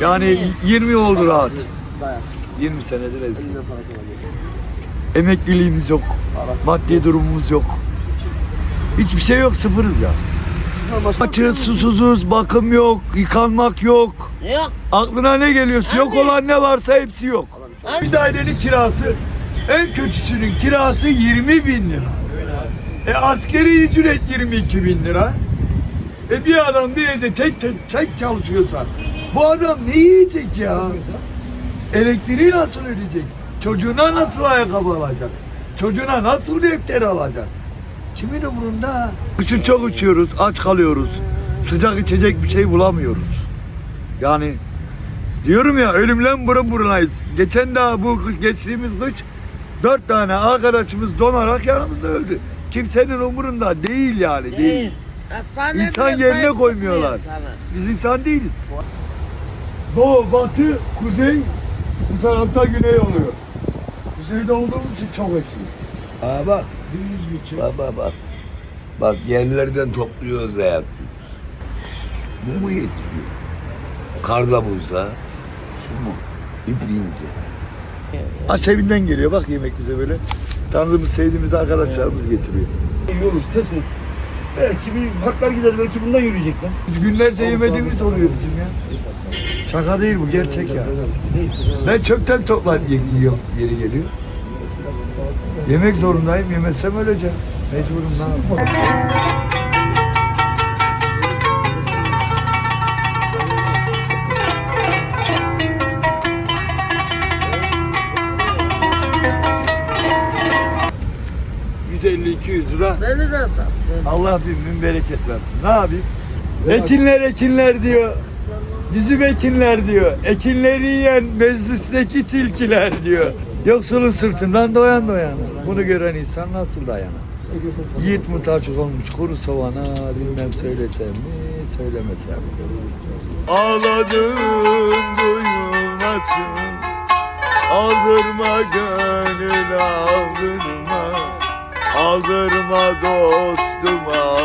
Yani 20 oldu rahat. Dayak. 20 senedir evsiz. Emekliliğimiz yok. Maddi durumumuz yok. Hiçbir şey yok sıfırız ya. Açız, susuzuz, bakım yok, yıkanmak yok. Yok. Aklına ne geliyorsa yok olan ne varsa hepsi yok. Bir dairenin kirası en kötüsünün kirası 20 bin lira. E askeri ücret 22 bin lira. E bir adam bir evde tek tek, tek çalışıyorsa bu adam ne yiyecek ya? Elektriği nasıl ödeyecek? Çocuğuna nasıl ayakkabı alacak? Çocuğuna nasıl defter alacak? Kimin umurunda? Kışın çok uçuyoruz, aç kalıyoruz. Sıcak içecek bir şey bulamıyoruz. Yani diyorum ya ölümle burun burunayız. Geçen daha bu kış, geçtiğimiz kış dört tane arkadaşımız donarak yanımızda öldü. Kimsenin umurunda değil yani değil. Değil. İnsan yerine koymuyorlar. Biz insan değiliz. Doğu, batı, kuzey, bu tarafta güney oluyor. Kuzeyde olduğumuz için çok esiyor. Aa bak. Bak bak bak. Bak yerlerden topluyoruz da yapıyoruz. Bu mu yetmiyor? Karda buzda. Şu mu? İpince. Aç evinden geliyor bak yemek bize böyle. Tanrımız sevdiğimiz arkadaşlarımız getiriyor. Yürür, ses olsun. Belki bir haklar gider, belki bundan yürüyecekler. Biz günlerce yemediğimiz oluyor bizim ya. Şaka değil bu gerçek ya. Ben çöpten toplayıp yiyorum yeri geliyor. Yemek zorundayım yemezsem öleceğim. Mecburum ne yapayım? ...150-200 lira Beni de sat. Allah bin bin bereket versin. Ne yapayım? Ekinler ekinler diyor. Bizim ekinler diyor. Ekinleri yiyen meclisteki tilkiler diyor. Yoksulun sırtından doyan doyana. Bunu gören insan nasıl dayanır? Yiğit muhtaç olmuş kuru soğana bilmem söylesem mi söylemesem mi? Ağladım duyulmasın Aldırma gönül aldırma Aldırma dostuma.